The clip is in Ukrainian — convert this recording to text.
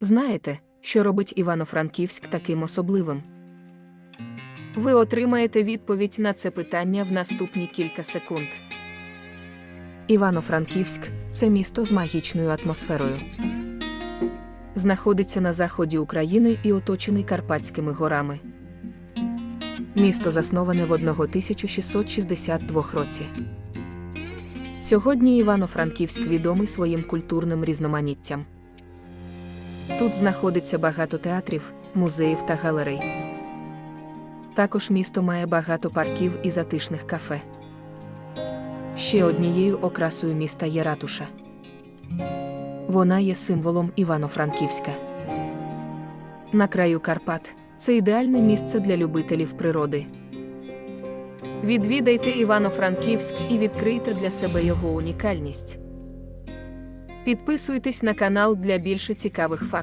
Знаєте, що робить Івано-Франківськ таким особливим? Ви отримаєте відповідь на це питання в наступні кілька секунд. Івано-Франківськ це місто з магічною атмосферою. Знаходиться на заході України і оточений Карпатськими горами. Місто засноване в 1662 році. Сьогодні Івано-Франківськ відомий своїм культурним різноманіттям. Тут знаходиться багато театрів, музеїв та галерей. Також місто має багато парків і затишних кафе. Ще однією окрасою міста є ратуша. Вона є символом Івано-Франківська. На краю Карпат це ідеальне місце для любителів природи. Відвідайте Івано-Франківськ і відкрийте для себе його унікальність. Підписуйтесь на канал для більше цікавих фактів.